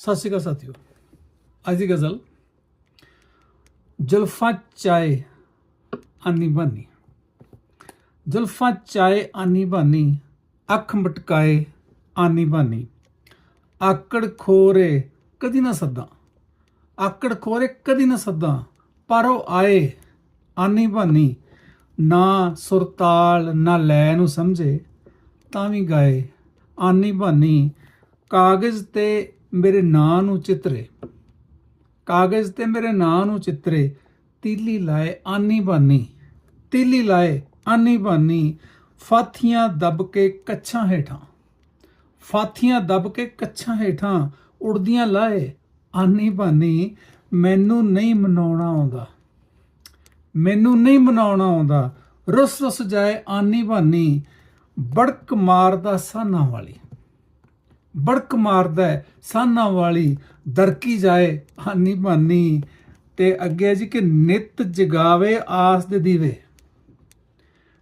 ਸਤਿ ਸ਼੍ਰੀ ਅਕਾਲ ਸਾਥੀਓ। ਅੱਜ ਦੀ ਗਜ਼ਲ, ਜੁਲਫਾਂ ਚਾਏ ਆਨੀ ਬਾਨੀ। ਜੁਲਫਾਂ ਚਾਏ ਆਨੀ ਬਾਨੀ, ਅੱਖ ਮਟਕਾਏ ਆਨੀ ਬਾਨੀ। ਆਕੜ ਖੋਰੇ ਕਦੀ ਨਾ ਸੱਦਾ। ਆਕੜ ਖੋਰੇ ਕਦੀ ਨਾ ਸੱਦਾ, ਪਰ ਉਹ ਆਏ ਆਨੀ ਬਾਨੀ। ਨਾ ਸੁਰਤਾਲ ਨਾ ਲੈ ਨੂੰ ਸਮਝੇ, ਤਾਂ ਵੀ ਗਾਏ ਆਨੀ ਬਾਨੀ। ਕਾਗਜ਼ ਤੇ ਮੇਰੇ ਨਾਂ ਨੂੰ ਚਿੱਤਰੇ। ਕਾਗਜ਼ ਤੇ ਮੇਰੇ ਨਾਂ ਨੂੰ ਚਿੱਤਰੇ। ਤੀਲੀ ਲਾਏ ਆਨੀ ਬਾਨੀ। ਤੀਲੀ ਲਾਏ ਆਨੀ ਬਾਨੀ। ਫਾਥੀਆਂ ਦੱਬ ਕੇ ਕੱਛਾਂ ਹੇਠਾਂ। ਫਾਥੀਆਂ ਦੱਬ ਕੇ ਕੱਛਾਂ ਹੇਠਾਂ ਉੜਦੀਆਂ ਲਾਏ ਆਨੀ ਬਾਨੀ। ਮੈਨੂੰ ਨਹੀਂ ਮਨਾਉਣਾ ਆਉਂਦਾ। ਮੈਨੂੰ ਨਹੀਂ ਮਨਾਉਣਾ ਆਉਂਦਾ। ਰੁੱਸ ਰੁੱਸ ਜਾਏ ਆਨੀ ਬਾਨੀ। ਬੜਕ ਮਾਰਦਾ ਸਾਨਾ ਵਾਲੀ। ਬੜਕ ਮਾਰਦਾ ਹੈ, ਸਾਨਾ ਵਾਲੀ, ਦਰਕੀ ਜਾਏ ਆਨੀ ਬਾਨੀ ਤੇ ਅੱਗੇ ਹੈ ਜੀ ਕਿ ਨਿਤ ਜਗਾਵੇ, ਆਸ ਦੇ ਦੀਵੇ।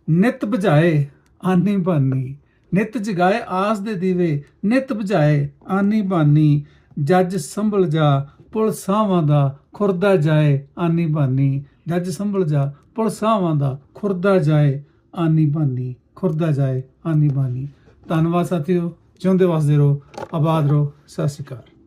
ਨਿਤ ਬੁਝਾਏ ਆਨੀ ਬਾਨੀ ਨਿਤ ਜਗਾਏ, ਆਸ ਦੇ ਦੀਵੇ। ਨਿਤ ਬੁਝਾਏ ਆਨੀ ਬਾਨੀ ਜੱਜ ਸੰਭਲ ਜਾ ਪੁਲਸਾਵਾਂ ਦਾ, ਖੁਰਦਾ ਜਾਏ ਆਨੀ ਬਾਨੀ ਜੱਜ ਸੰਭਲ ਜਾ, ਪੁਲ ਸਾਵਾਂ ਦਾ, ਖੁਰਦਾ ਜਾਏ ਆਨੀ ਬਾਨੀ ਖੁਰਦਾ ਜਾਏ ਆਨੀ ਬਾਨੀ ਧੰਨਵਾਦ ਸਾਥੀਓ। ਜਿਉਂਦੇ ਵਸਦੇ ਰਹੋ ਆਬਾਦ ਰਹੋ ਸਤਿ ਸ਼੍ਰੀ ਅਕਾਲ